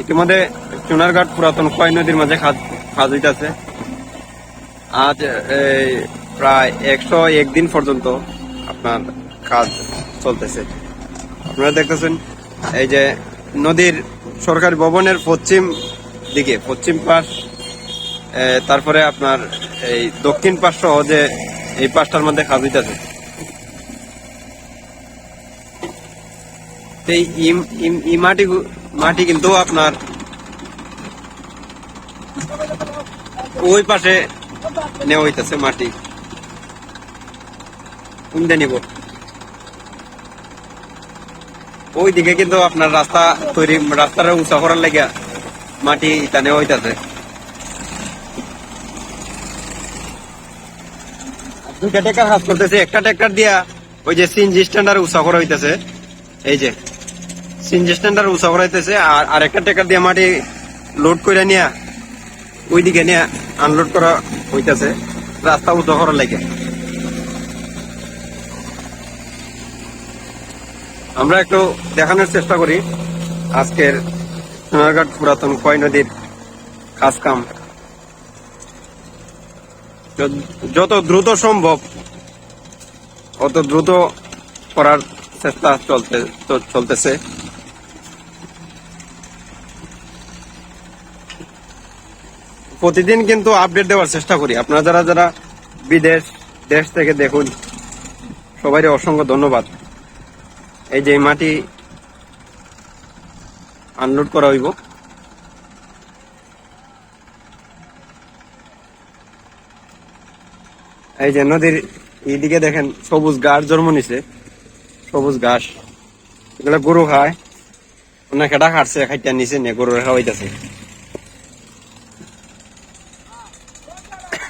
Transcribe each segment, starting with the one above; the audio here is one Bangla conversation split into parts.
ইতিমধ্যে চুনারঘাট পুরাতন কয় নদীর মাঝে খাজ খাদ হইতাছে। আজ প্রায় একশো একদিন পর্যন্ত আপনার কাজ চলতেছে। আপনারা দেখতেছেন, এই যে নদীর সরকারি ভবনের পশ্চিম দিকে, পশ্চিম পাশ তারপরে আপনার এই দক্ষিণ পাশ সহ যে এই পাশটার মধ্যে কাজ হইতাছে। এই ইম- ইম- ই মাটি কিন্তু আপনার ওই পাশে নেওয়া হইতেছে মাটি। কোনটা নিব। ওই দিকে কিন্তু আপনার রাস্তা তৈরি, রাস্তাটা উঁচা করার লেগে মাটি ইটা নেওয়া হইতেছে। দুইটা টেকার কাজ করতেছে। একটা ট্রেক্টর দিয়া ওই যে সিনজি স্ট্যান্ডার উঁচা করা হইতেছে। এই যে। সিনজি স্ট্যান্ডার উঁচা করা হইতেছে আর আরেকটা ট্রেক্টর দিয়ে মাটি লোড করে নিয়া ওইদিকে নিয়ে আনলোড করা হইতেছে রাস্তা উঁচা করার লাগে আমরা একটু দেখানোর চেষ্টা করি। আজকের সোনারঘাট পুরাতন কয় নদীর কাজ কাম। যত দ্রুত সম্ভব, অত দ্রুত করার চেষ্টা চলতে চলতেছে। প্রতিদিন কিন্তু আপডেট দেওয়ার চেষ্টা করি। আপনারা যারা যারা বিদেশ, দেশ থেকে দেখুন সবাই অসংখ্য ধন্যবাদ। এই যে মাটি আনলোড করা হইব। এই যে নদীর এইদিকে দেখেন, সবুজ ঘাস জন্ম নিছে। সবুজ ঘাস। এগুলো গরু খায়। অনেক এটা খাটছে, খাইতে নিচে নিয়ে গরু খাওয়াইতেছে।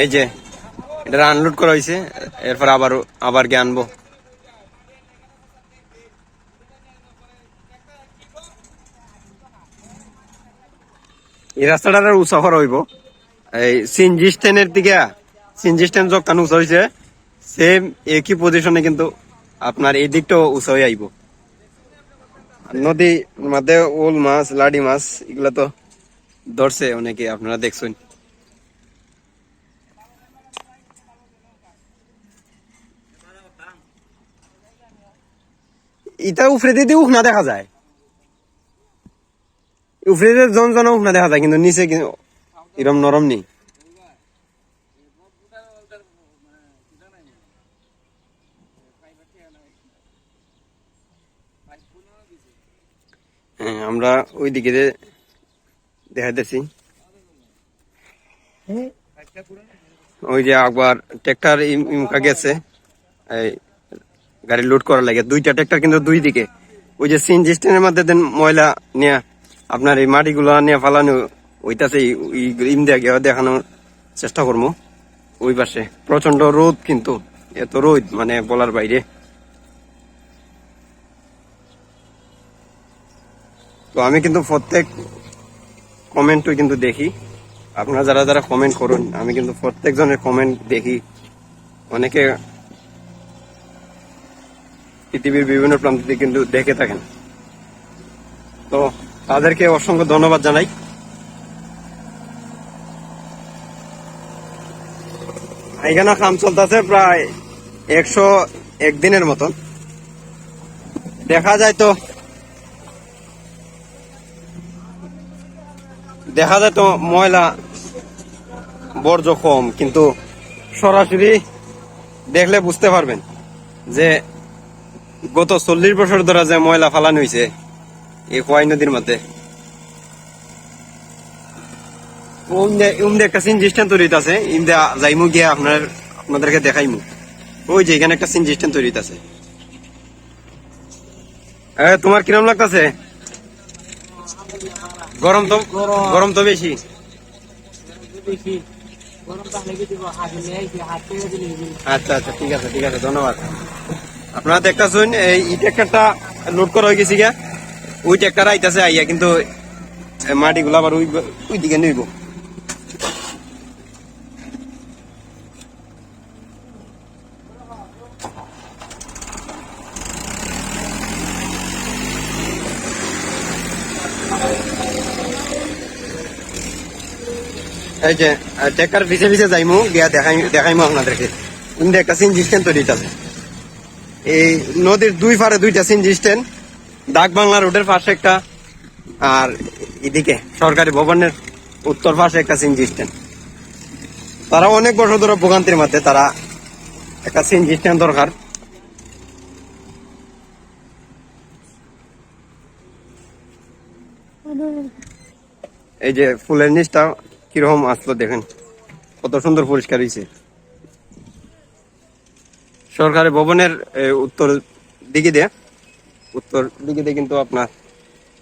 এই যে, এটা আনলোড করা হয়েছে এরপর আবার আবার গিয়ে আনব। এই রাস্তাটা উঁচা করা হইব। এই সিনজি স্ট্যান্ডের দিকে, সিনজি স্ট্যান্ড যখন উঁচা হয়েছে সেম একই পজিশনে কিন্তু আপনার এই দিকটাও উঁচা হয়ে আইব নদী মধ্যে ওল মাছ, লাডি মাছ, এগুলা তো ধরছে অনেকে, আপনারা দেখছেন। ইটা উফরে দিয়ে উখ না দেখা যায়। উফরে জন জন উখ না দেখা যায়, কিন্তু নিচে কিন্তু এরম নরম নেই। হ্যাঁ আমরা ওই দিকে যে দেখাইতেছি। ওই যে একবার ট্রেক্টর ইমকা গেছে। এই গাড়ি লোড করার লাগে। দুইটা ট্রেক্টর কিন্তু দুই দিকে। ওই যে সিএনজি স্ট্যান্ডের মধ্যে দেন ময়লা নিয়ে আপনার এই মাটিগুলো নিয়ে ফালানো ওইটাতে ইম দিয়ে দেখানোর চেষ্টা করব। ওই পাশে। প্রচণ্ড রোদ কিন্তু। এত রোদ মানে বলার বাইরে। আমি কিন্তু প্রত্যেক কমেন্টই কিন্তু দেখি। আপনারা যারা যারা কমেন্ট করুন, আমি কিন্তু প্রত্যেক জনের কমেন্ট দেখি। অনেকে পৃথিবীর বিভিন্ন প্রান্ত কিন্তু দেখে থাকেন। তো তাদেরকে অসংখ্য ধন্যবাদ জানাই। এখানে কাম চলতেছে প্রায় একশো একদিনের মতন। দেখা যায় তো দেখা যায় তো ময়লা বর্জ্য কম, কিন্তু সরাসরি দেখলে বুঝতে পারবেন যে গত চল্লিশ বছর ধরে যে ময়লা ফালানো হয়েছে, এই খোয়াই নদীর মধ্যে। একটা সিন সিস্টেম তৈরি আছে আপনার আপনাদেরকে দেখাইমু। ওই একটা তৈরি আছে তোমার কিরম লাগতেছে? গরম তো গরম। তো বেশি। আচ্ছা আচ্ছা ঠিক আছে ঠিক আছে ধন্যবাদ। আপনারা দেখতেছুন এই ই ট্র্যাক্টরটা লোড করা হয়ে গেছি গিয়া। ওই ট্র্যাক্টর আইতাছে আইয়া কিন্তু এ, মাটিগুলো আবার ওই ওই দিকে নিব। এই যে ট্র্যাক্টর পিছে পিছে যাইমু গিয়া দেখাই দেখাইমু আপনাদেরকে কিন্তু একটা সিন সিস্টেম তৈরি আছে। এই নদীর দুই পারে দুইটা সিন সিস্টেম ডাক বাংলা রোডের পাশে একটা, আর এদিকে সরকারি ভবনের উত্তর পাশে একটা সিন সিস্টেম তারা অনেক বছর ধরে ভোগান্তির মধ্যে, তারা একটা সিন সিস্টেম দরকার। এই যে ফুলের নিচটা কীরকম আসলো দেখেন। কত সুন্দর পরিষ্কার হয়েছে সরকারি ভবনের উত্তর দিকে দিয়ে, উত্তর দিকে দিয়ে কিন্তু আপনার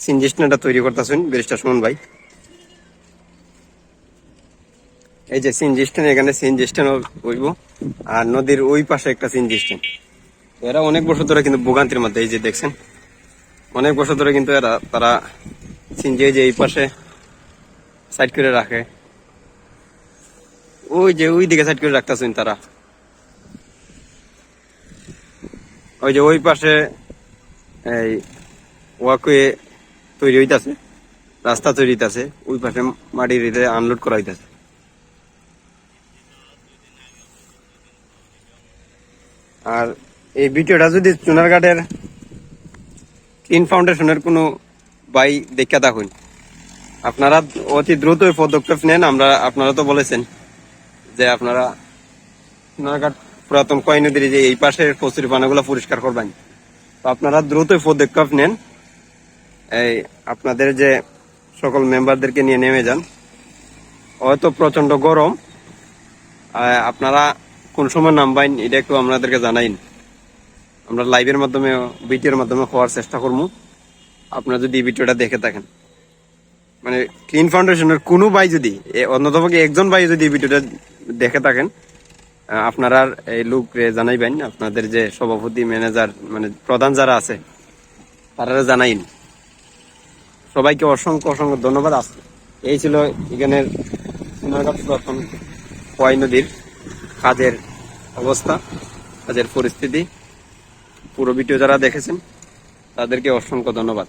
সিনজিস্টনাটা তৈরি করতেছেন ব্যারিস্টার সুমন ভাই। এই যে সিনজিস্টেন এখানে সিনজিস্টেন হইব, আর নদীর ওই পাশে একটা সিনজিস্টেন এরা অনেক বছর ধরে কিন্তু ভোগান্তির মধ্যে, এই যে দেখছেন। অনেক বছর ধরে কিন্তু এরা, তারা সিনজি যে এই পাশে সাইড করে রাখে। ওই যে ওই দিকে সাইড করে রাখতেছেন তারা। ওই যে ওই পাশে এই ওয়াকওয়ে তৈরি হইতাছে, রাস্তা তৈরি হইতাছে, ওই পাশে মাটির আনলোড করা হইতাছে। আর এই ভিডিওটা যদি চুনারঘাটের ক্লিন ফাউন্ডেশনের কোনো বাই দেখা থাকুন আপনারা অতি দ্রুত পদক্ষেপ নেন, আমরা, আপনারা তো বলেছেন যে আপনারা সোনারঘাট পুরাতন কয় নদীর যে এই পাশের কচুরি পানাগুলো পরিষ্কার করবেন। তো আপনারা দ্রুত পদক্ষেপ নেন। এই আপনাদের যে সকল মেম্বারদেরকে নিয়ে নেমে যান। হয়তো প্রচণ্ড গরম। আপনারা কোন সময় নামবেন, এটা একটু আপনাদেরকে জানাইন আমরা লাইভের মাধ্যমে ভিডিওর মাধ্যমে হওয়ার চেষ্টা করব। আপনারা যদি ভিডিওটা দেখে থাকেন। মানে ক্লিন ফাউন্ডেশনের কোনো ভাই যদি অন্যতপক্ষে একজন ভাই যদি ভিডিওটা দেখে থাকেন আপনারা এই লোক জানাইবেন, আপনাদের যে সভাপতি ম্যানেজার মানে প্রধান যারা আছে, তারা জানাইন। সবাইকে অসংখ্য অসংখ্য ধন্যবাদ। আস এই ছিল এখানের পুরাতন কয় নদীর কাজের অবস্থা, কাজের পরিস্থিতি। পুরো ভিডিও যারা দেখেছেন, তাদেরকে অসংখ্য ধন্যবাদ।